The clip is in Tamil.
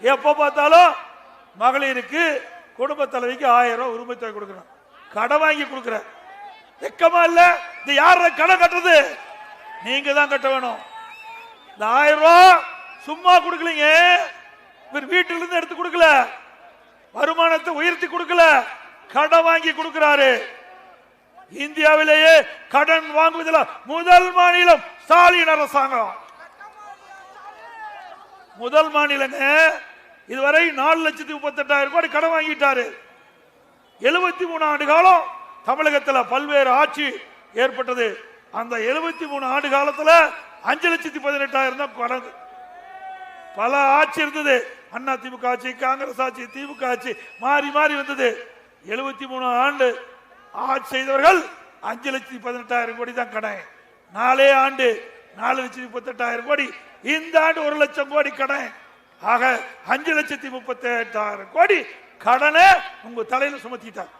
எப்ப பார்த்தாலும் மகளிருக்கு குடும்ப தலைவிக்கு ஆயிரம் ரூபாய் உரிமை தொகை கொடுக்கணும் கடன் வாங்கி கொடுக்குற வெக்கமா இல்ல? இது யார கடன் கட்டுறது? நீங்க தான் கட்ட வேணும். இந்த ஆயிரம் ரூபாய் சும்மா கொடுக்கலீங்க. இவர் வீட்டில இருந்து எடுத்து கொடுக்கல. வருமானத்தை உயர்த்தி கொடுக்கல. கடன் வாங்கி கொடுக்கிறாரு. இந்தியாவிலேயே கடன் வாங்குவதில் முதல் மாநிலம் ஸ்டாலின் அரசாங்கம். முதல் மாநிலங்க இதுவரை நாலு லட்சத்தி முப்பத்தி எட்டாயிரம் கோடி கடன் வாங்கிட்டாரு. எழுபத்தி மூணு ஆண்டு காலம் தமிழகத்தில் பல்வேறு ஆட்சி ஏற்பட்டது. அந்த எழுபத்தி மூணு ஆண்டு காலத்தில் அஞ்சு லட்சத்தி பதினெட்டாயிரம் தான் கடன் பல ஆட்சி இருந்தது. அண்ணா திமுக ஆட்சி காங்கிரஸ் ஆட்சி திமுக ஆட்சி மாறி மாறி வந்தது. எழுபத்தி மூணு ஆண்டு ஆட்சி செய்தவர்கள் அஞ்சு லட்சத்தி பதினெட்டாயிரம் கோடி தான் கடன். நாலே ஆண்டு நாலு லட்சத்தி முப்பத்தெட்டாயிரம் கோடி. இந்த ஆண்டு ஒரு லட்சம் கோடி கடன். ஆக அஞ்சு லட்சத்தி முப்பத்தி எட்டாயிரம் கோடி கடனை உங்க தலையில சுமத்திட்டாங்க